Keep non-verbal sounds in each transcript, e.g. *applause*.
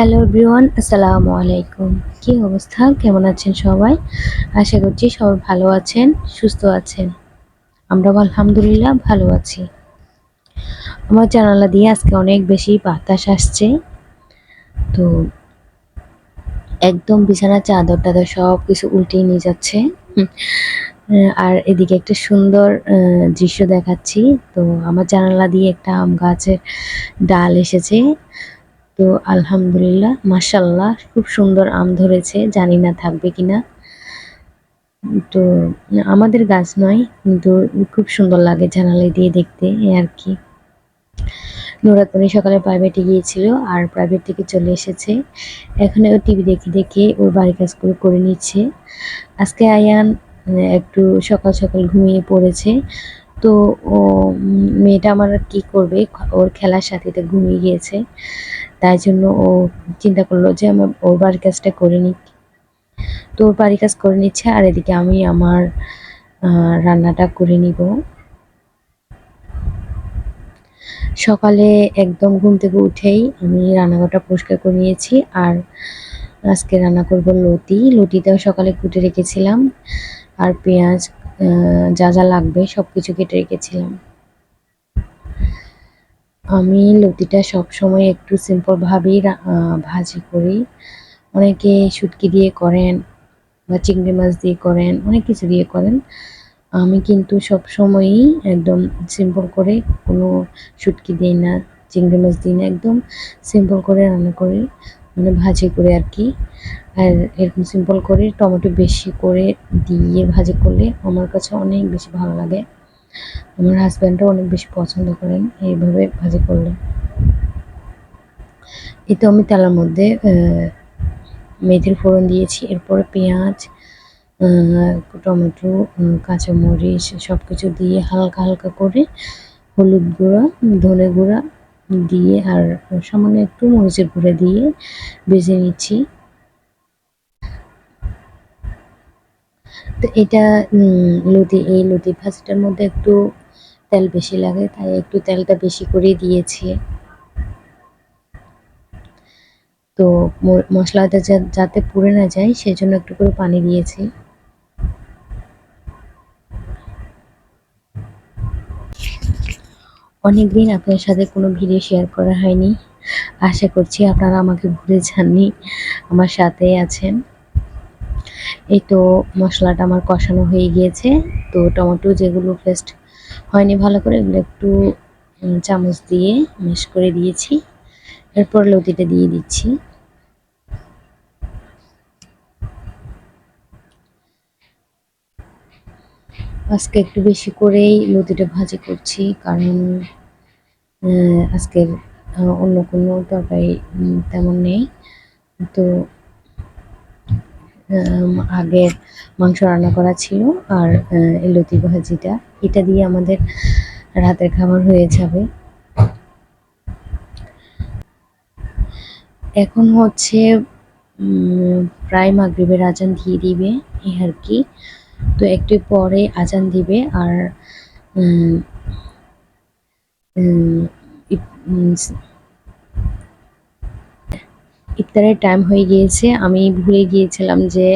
Hello everyone, আসসালামু আলাইকুম। কি অবস্থা? কেমন আছেন সবাই? আশা করছি সবাই ভালো আছেন, সুস্থ আছেন। আমরা আলহামদুলিল্লাহ ভালো আছি। আমার জানালা দিয়ে আজকে অনেক বেশি বাতাস আসছে। তো একদম বিছানার চাদর টাদর সব কিছু উল্টিয়ে নিয়ে যাচ্ছে। আর এদিকে একটা সুন্দর দৃশ্য দেখাচ্ছি। তো আমার জানালা দিয়ে একটা আম গাছের ডাল এসেছে। তো আলহামদুলিল্লাহ মাশাল্লাহ খুব সুন্দর আম ধরেছে, জানি না থাকবে কিনা। তো আমাদের গাছ নয়, কিন্তু খুব সুন্দর লাগে জানালা দিয়ে দেখতে আর কি। নুরাতনি সকালে প্রাইভেটে গিয়েছিল, আর প্রাইভেট থেকে চলে এসেছে। এখন ও টিভি দেখে দেখে ওর বাড়ির কাজগুলো করে নিচ্ছে। আজকে আয়ান একটু সকাল সকাল ঘুমিয়ে পড়েছে। তো ও মেয়েটা আমার কি করবে, ওর খেলার সাথীতে ঘুমিয়ে গিয়েছে। তাই জন্য ও চিন্তা করল যে আমার ওর বাড়ির কাজটা করে নিক তো ওর বাড়ির কাজ করে নিচ্ছে আর এদিকে আমি আমার রান্নাটা করে নিব। সকালে একদম ঘুম থেকে উঠেই আমি রান্নাঘরটা পরিষ্কার করে নিয়েছি আর আজকে রান্না করব লতি। লতিটাও সকালে কুটে রেখেছিলাম আর পেঁয়াজ যা যা লাগবে সব কিছু কেটে রেখেছিলাম। আমি লতিটা সব সময় একটু সিম্পল ভাবেই ভাজি করি। অনেকে শুটকি দিয়ে করেন বা চিংড়ি মাছ দিয়ে করেন, অনেক কিছু দিয়ে করেন। আমি কিন্তু সব সময়ই একদম সিম্পল করে কোনো শুটকি দিই না, চিংড়ি মাছ দিই না, একদম সিম্পল করে রান্না করি মানে ভাজি করে আর কি। আর এরকম সিম্পল করে টমেটো বেশি করে দিয়ে ভাজি করলে আমার কাছে অনেক বেশি ভালো লাগে। আমার হাজব্যান্ডও অনেক বেশি পছন্দ করেন, এইভাবে ভাজি করলে। এই তো আমি তেলের মধ্যে মেথির ফোড়ন দিয়েছি, এরপরে পেঁয়াজ টমেটো কাঁচামরিচ সব কিছু দিয়ে হালকা হালকা করে হলুদ গুঁড়া, ধনে গুঁড়া দিয়ে আর সামান্য একটু মরিচের গুঁড়া দিয়ে ভেজে নিচ্ছি। তো এটা লতি এই লতি ভাজিটার মধ্যে একটু তেল বেশি লাগে, তাই একটু তেলটা বেশি করে দিয়েছি। তো মশলাটা যাতে পুড়ে না যায়, সেজন্য একটু করে পানি দিয়েছি। অনেকদিন আপনার সাথে কোনো ভিডিও শেয়ার করা হয়নি। আশা করছি আপনারা আমাকে ভুলে যাননি। আমার সাথে আছেন। এই তো মশলাটা আমার কষানো হয়ে গিয়েছে। তো টমেটো যেগুলো পেস্ট হয়নি ভালো করে, এগুলো একটু চামচ দিয়ে মিক্স করে দিয়েছি। এরপর লতিটা দিয়ে দিচ্ছি। আজকে একটু বেশি করেই লতিটা ভাজি করছি, কারণ আজকের অন্য কোনো তরকারি তেমন নেই। তো আগের মাংস রান্না করা ছিল আর লতি ভাজিটা। এটা দিয়ে আমাদের রাতের খাবার হয়ে যাবে। এখন হচ্ছে প্রায় মাগরিবের আজান দিয়ে দিবে এই আর কি। তো একটু পরে আজান দিবে আর ইফতারের টাইম হয়ে গিয়েছে। আমি ভুলে গিয়েছিলাম যে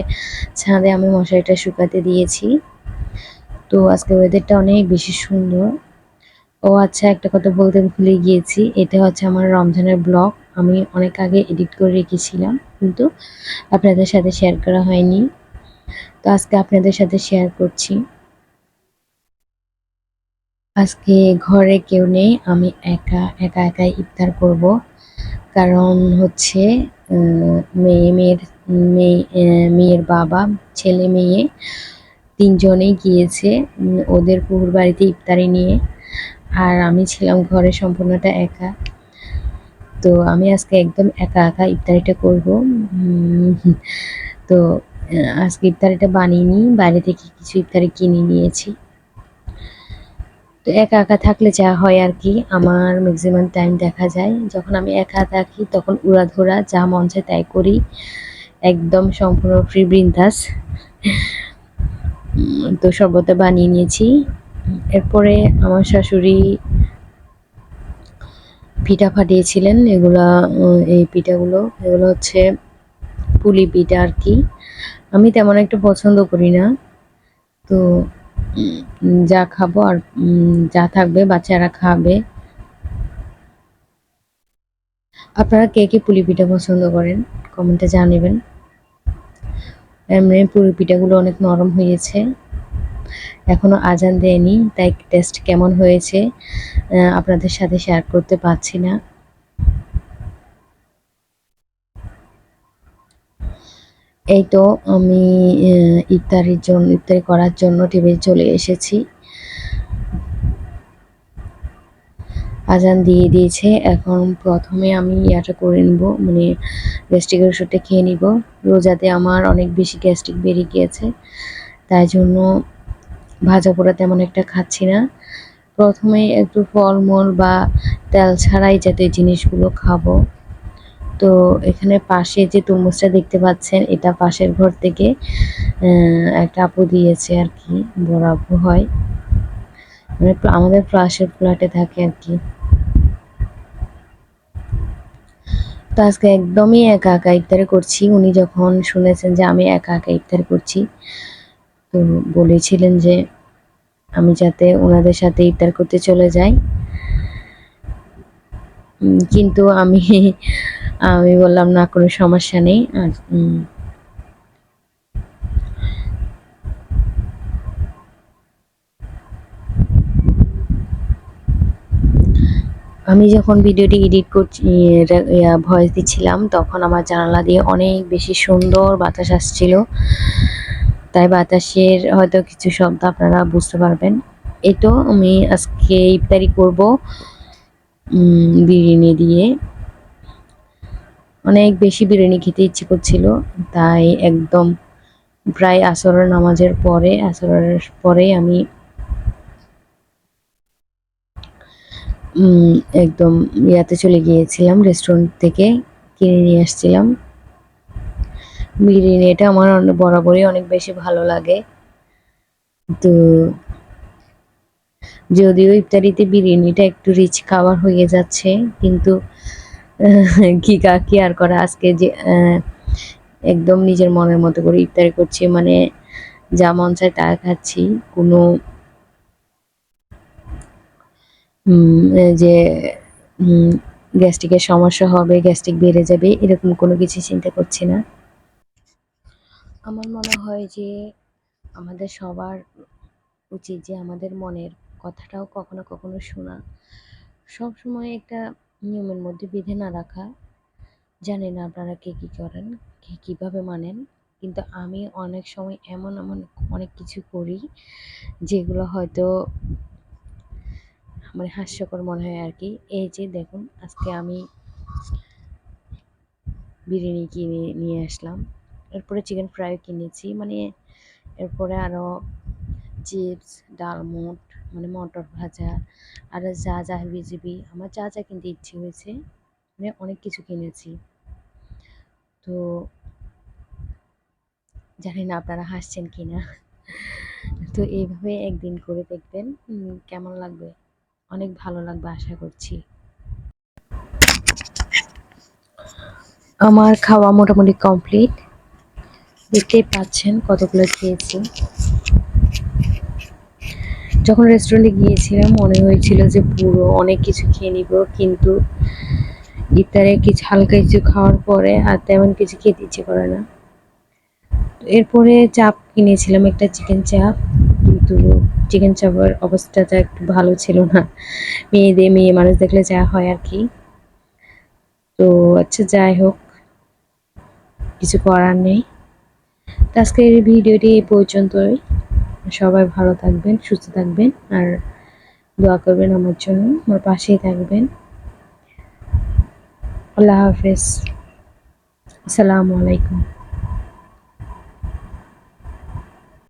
ছাদে আমি মশারিটা শুকাতে দিয়েছি। তো আজকে ওয়েদারটা অনেক বেশি সুন্দর। ও আচ্ছা একটা কথা বলতে ভুলে গিয়েছি। এটা হচ্ছে আমার রমজানের ব্লগ আমি অনেক আগে এডিট করে রেখেছিলাম, কিন্তু আপনাদের সাথে শেয়ার করা হয়নি। তো আজকে আপনাদের সাথে শেয়ার করছি। আজকে ঘরে কেউ নেই। আমি একা একা, একাই ইফতার করব। কারণ হচ্ছে মেয়ে, মেয়ের মেয়ে মেয়ের বাবা, ছেলে, মেয়ে তিনজনেই গিয়েছে ওদের পুকুর বাড়িতে ইফতারি নিয়ে। আর আমি ছিলাম ঘরে সম্পূর্ণটা একা। তো আমি আজকে একদম একা একা ইফতারিটা করব। তো আজকে ইফতারিটা বানিয়ে নিই। বাইরে থেকে কিছু ইফতারি কিনে নিয়েছি। তো একা একা থাকলে যা হয় আর কি, আমার ম্যাক্সিমাম টাইম দেখা যায়। যখন আমি একা থাকি, তখন উড়াধুরা যা মন চায় তাই করি। একদম সম্পূর্ণ ফ্রি বৃন্দাস। তো শরবতটা বানিয়ে নিয়েছি। এরপরে আমার শাশুড়ি পিঠা ফাটিয়েছিলেন। এগুলা এই পিঠাগুলো, এগুলো হচ্ছে পুলি পিঠা আর কি। আমি তেমন একটা পছন্দ করি না। তো যা খাব আর যা থাকবে, বাচ্চারা খাবে। আপনারা কে কে পুলি পিঠা পছন্দ করেন, কমেন্টে জানাবেন। এমনি পুলি পিঠাগুলো অনেক নরম হয়েছে। এখনও আজান দেয়নি, তাই টেস্ট কেমন হয়েছে আপনাদের সাথে শেয়ার করতে পারছি না। এই তো আমি ইফতারির জন্য, ইফতারি করার জন্য টেবিল চলে এসেছি। আজান দিয়ে দিয়েছে। এখন প্রথমে আমি ইয়াটা করে নিব মানে গ্যাস্ট্রিকের ওষুধটা খেয়ে নিব। রোজাতে আমার অনেক বেশি গ্যাস্ট্রিক বেড়ে গিয়েছে। তাই জন্য ভাজা পোড়া তেমন একটা খাচ্ছি না। প্রথমে একটু ফলমূল বা তেল ছাড়াই যাতে জিনিসগুলো খাব। তো এখানে পাশে যে তরমুজটা দেখতে পাচ্ছেন, এটা পাশের ঘর থেকে একটা আপু দিয়েছে আর কি, বড় আপু হয়। মানে আমাদের পাশের ফ্ল্যাটে থাকে আর কি। তো আজকে একদমই একা একা ইফতারি করছি। উনি যখন শুনেছেন যে আমি একা একা ইফতারি করছি, তো বলেছিলেন যে আমি যাতে ওনাদের সাথে ইফতার করতে চলে যাই। কিন্তু আমি *laughs* আমি বললাম, না, কোনো সমস্যা নেই। আর আমি যখন ভিডিওটি এডিট করছি ভয়েস দিচ্ছিলাম, তখন আমার জানালা দিয়ে অনেক বেশি সুন্দর বাতাস আসছিল। তাই বাতাসের হয়তো কিছু শব্দ আপনারা বুঝতে পারবেন। এই তো আমি আজকে ইফতারি করব বিরিয়ানি দিয়ে। অনেক বেশি বিরিয়ানি খেতে ইচ্ছে করছিল। তাই একদম প্রায় আসরের নামাজের পরে, আসরের পরে আমি একদম ইয়াতে চলে গিয়েছিলাম রেস্টুরেন্ট থেকে কিনে নিয়ে আসছিলাম। বিরিয়ানিটা আমার অনেক- বরাবরই অনেক বেশি ভালো লাগে। তো যদিও ইফতারিতে বিরিয়ানিটা একটু রিচ খাবার হয়ে যাচ্ছে, কিন্তু *laughs* কি কা কি আর করা? আজকে যে একদম নিজের মনের মতো করে ইফতারি করছি মানে যা মন চায় তা খাচ্ছি। কোনো যে গ্যাস্ট্রিকের সমস্যা হবে, গ্যাস্ট্রিক বেড়ে যাবে, এরকম কোনো কিছু চিন্তা করছি না। আমার মনে হয় যে, আমাদের সবার উচিত যে, আমাদের মনের কথাটাও কখনো কখনো শোনা। সবসময় একটা নিয়মের মধ্যে বেঁধে না রাখা। জানি না আপনারা কে কী করেন, কে কীভাবে মানেন, কিন্তু আমি অনেক সময় এমন এমন অনেক কিছু করি যেগুলো হয়তো মানে হাস্যকর মনে হয় আর কি। এই যে দেখুন, আজকে আমি বিরিয়ানি কিনে নিয়ে আসলাম। এরপরে চিকেন ফ্রাই কিনেছি মানে এরপরে আরও চিপস ডালমুট মানে মটর ভাজা আর যা যা বিজিবি আমার যা যা কিনতে ইচ্ছে হয়েছে মানে অনেক কিছু কিনেছি। তো জানি না আপনারা হাসছেন কি না তো এইভাবে একদিন করে দেখবেন কেমন লাগবে। অনেক ভালো লাগবে আশা করছি। আমার খাওয়া মোটামুটি কমপ্লিট। দেখতেই পাচ্ছেন কতগুলো খেয়েছি। যখন রেস্টুরেন্টে গিয়েছিলাম, মনে হয়েছিল যে পুরো অনেক কিছু খেয়ে নিব, কিন্তু ইফতারে কিছু হালকা কিছু খাওয়ার পরে আর তেমন কিছু খেতে ইচ্ছে করে না। এরপরে চাপ কিনেছিলাম একটা চিকেন চাপ, কিন্তু চিকেন চাপের অবস্থাটা একটু ভালো ছিল না। মেয়েদের, মেয়ে মানুষ দেখলে যা হয় আর কি। তো আচ্ছা যাই হোক, কিছু করার নেই। আজকের ভিডিওটি এই পর্যন্তই। সবাই ভালো থাকবেন, সুস্থ থাকবেন আর দোয়া করবেন আমার জন্য, আমার পাশেই থাকবেন। আল্লাহ হাফেজ। আসসালামু আলাইকুম।